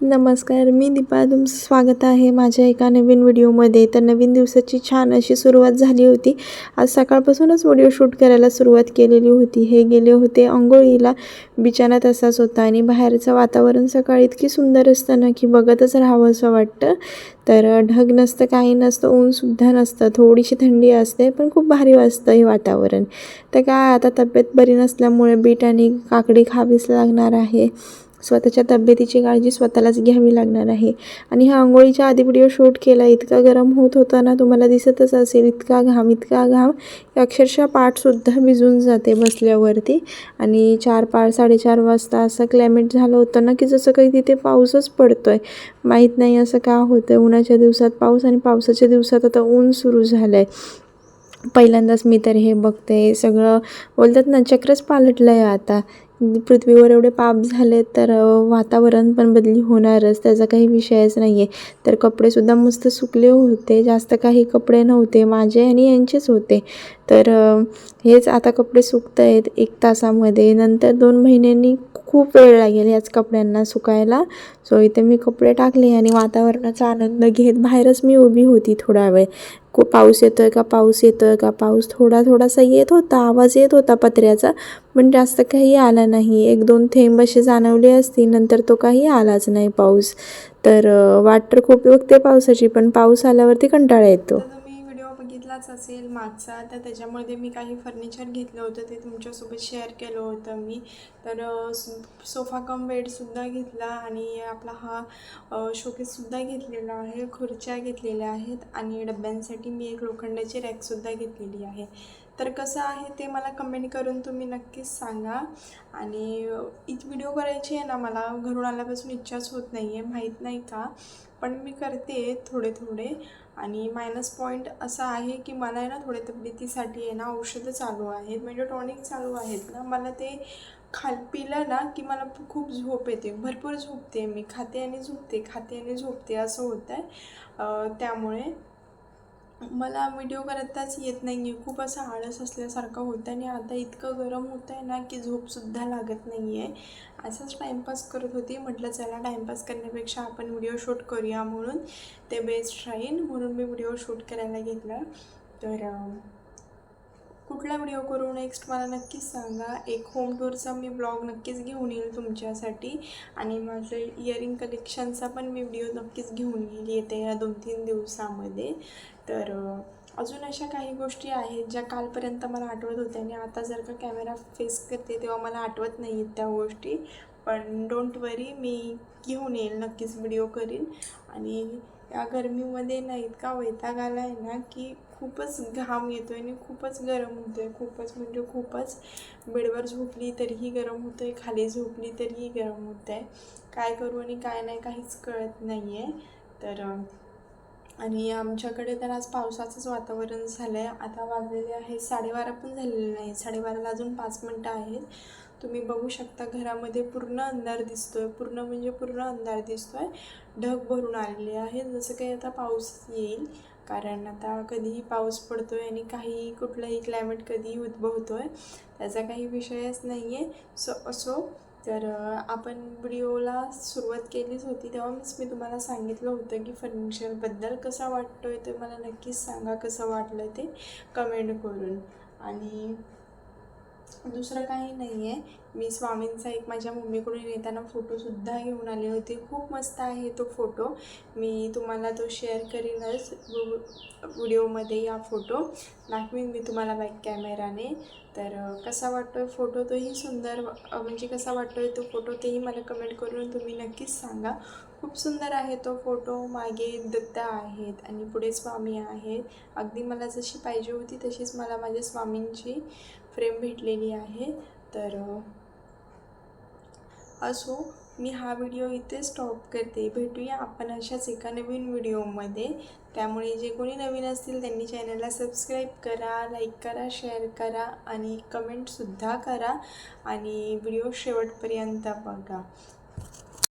नमस्कार मी दीपा. तुमचं स्वागत आहे माझ्या एका नवीन व्हिडिओमध्ये. तर नवीन दिवसाची छान अशी सुरुवात झाली होती. आज सकाळपासूनच व्हिडिओ शूट करायला सुरुवात केलेली होती. हे गेले होते आंघोळीला बिचाना तसाच होता आणि बाहेरचं वातावरण सकाळी इतकी सुंदर असतं ना की बघतच राहावं असं वाटतं. तर ढग नसतं काही नसतं ऊनसुद्धा नसतं. थोडीशी थंडी असते पण खूप भारी वाजतं हे वातावरण. तर काय आता तब्येत बरी नसल्यामुळे बीट आणि काकडी खावीच लागणार आहे. स्वतःच्या तब्येतीची काळजी स्वतःलाच घ्यावी लागणार आहे. आणि हा आंघोळीच्या आधी व्हिडिओ शूट केला. इतका गरम होत होता ना तुम्हाला दिसतच असेल. इतका घाम इतका घाम. अक्षरशः पाठसुद्धा भिजून जाते बसल्यावरती. आणि चार पाच साडेचार वाजता असं क्लायमेट झालं होतं ना की जसं काही तिथे पाऊसच पडतो आहे माहीत नाही असं का होतं आहे उन्हाच्या दिवसात पाऊस आणि पावसाच्या दिवसात आता ऊन सुरू झालं आहे पहिल्यांदाच मी तर हे बघते. सगळं बोलतात ना चक्रच पालटलं आहे आता. पृथ्वीवर एवढे पाप झाले तर वातावरण पण बदली होणारच. त्याचा काही विषयच नाही आहे तर कपडेसुद्धा मस्त सुकले होते. जास्त काही कपडे नव्हते. माझे आणि यांचेच होते. तर हेच आता कपडे सुकत आहेत एक तासामध्ये. नंतर दोन महिन्यांनी खूप वेळ लागेल याच कपड्यांना सुकायला. सो इथे मी कपडे टाकले आणि वातावरणाचा आनंद घेत बाहेरच मी उभी होती थोडा वेळ. को पाऊस येतो आहे का? पाऊस येतो आहे का? पाऊस थोडा थोडासा येत होता आवाज येत होता पत्र्याचा पण जास्त काही आला नाही. एक दोन थेंब असे जाणवले असतील नंतर तो काही आलाच नाही पाऊस. तर वाटर वाट तर खूप बघते पावसाची पण पाऊस आल्यावरती कंटाळा येतो. तर असेल मागचा तर त्याच्यामध्ये मी काही फर्निचर घेतलं होतं ते तुमच्यासोबत शेअर केलं होतं मी. तर सोफा कम बेडसुद्धा घेतला आणि आपला हा शोकेससुद्धा घेतलेला आहे खुर्च्या घेतलेल्या आहेत आणि डब्यांसाठी मी एक लोखंडाची रॅकसुद्धा घेतलेली आहे. तर कसं आहे ते मला कमेंट करून तुम्ही नक्कीच सांगा. आणि इथ इत व्हिडिओ करायची आहे ना मला घरून आल्यापासून इच्छाच होत नाही आहे माहीत नाही का? पण मी करते थोडे थोडे आणि मायनस पॉईंट असा आहे की मला आहे ना थोडे तब्येतीसाठी आहे ना औषधं चालू आहेत म्हणजे टॉनिक चालू आहेत ना मला ते खाल पिलं ना की मला खूप झोप येते भरपूर झोपते मी खाते आणि झोपते खाते आणि झोपते असं होतं आहे त्यामुळे मला व्हिडिओ करताच येत नाही आहे खूप असं आळस असल्यासारखं होतं आणि आता इतकं गरम होतं आहे ना की झोपसुद्धा लागत नाही आहे असंच टाईमपास करत होती. म्हटलं चला टाईमपास करण्यापेक्षा आपण व्हिडिओ शूट करूया म्हणून. ते बेस्ट राहील म्हणून मी व्हिडिओ शूट करायला घेतला. तर कुठला व्हिडिओ करू नेक्स्ट मला नक्कीच सांगा. एक होम टूरचा मी ब्लॉग नक्कीच घेऊन येईल तुमच्यासाठी. आणि माझं इयरिंग कलेक्शनचा पण मी व्हिडिओ नक्कीच घेऊन येईल येते या दोन तीन दिवसामध्ये. तर अजून अशा काही गोष्टी आहेत ज्या कालपर्यंत मला आठवत होत्या आणि आता जर का कॅमेरा फेस करते तेव्हा मला आठवत नाही आहेत त्या गोष्टी. पण डोंट वरी मी घेऊन येईल नक्कीच व्हिडिओ करीन. आणि या गरमीमध्ये ना इतका वैताग आला आहे ना की खूपच घाम येतो आहे आणि खूपच गरम होतं आहे खूपच म्हणजे खूपच बेडवर झोपली तरीही गरम होतं आहे खाली झोपली तरीही गरम होतं आहे काय करू आणि काय नाही काहीच कळत नाही आहे तर आणि आमच्याकडे तर आज पावसाचंच वातावरण झालं आहे आता वाजलेले आहे साडेबारा पण झालेले नाही साडेबाराला अजून पाच मिनटं आहेत. तुम्ही बघू शकता घरामध्ये पूर्ण अंधार दिसतोय. पूर्ण म्हणजे पूर्ण अंधार दिसतोय. ढग भरून आलेले आहेत. जसं काही आता पाऊस येईल कारण आता कधीही पाऊस पडतोय आणि काही कुठलाही क्लायमेट कधीही उद्भवतोय त्याचा काही विषयच नाही आहे सो असो तर आपण व्हिडिओला सुरुवात केलीच होती तेव्हाच मी तुम्हाला सांगितलं होतं की फर्निचरबद्दल कसा वाटतोय ते मला नक्कीच सांगा कसं वाटलं ते कमेंट करून. आणि दुसरं काही नाही आहे मी स्वामींचा एक माझ्या मम्मीकडून येताना फोटोसुद्धा घेऊन आले होते. खूप मस्त आहे तो फोटो मी तुम्हाला तो शेअर करीनच व्हिडिओमध्ये या फोटो दाखवीन मी तुम्हाला बॅक कॅमेराने तर कसा वाटतो आहे फोटो तोही सुंदर म्हणजे कसा वाटतो आहे तो फोटो तेही मला कमेंट करून तुम्ही नक्कीच सांगा. खूप सुंदर आहे तो फोटो. मागे दत्ता आहेत आणि पुढे स्वामी आहेत. अगदी मला जशी पाहिजे होती तशीच मला माझ्या स्वामींची फ्रेम भेटलेली आहे. तर असो मी हा व्हिडिओ इथे स्टॉप करते. भेटूया आपण अशाच एका नवीन व्हिडिओमध्ये. त्यामुळे जे कोणी नवीन असतील त्यांनी चॅनलला सबस्क्राईब करा लाईक करा शेअर करा आणि कमेंटसुद्धा करा आणि व्हिडिओ शेवटपर्यंत बघा.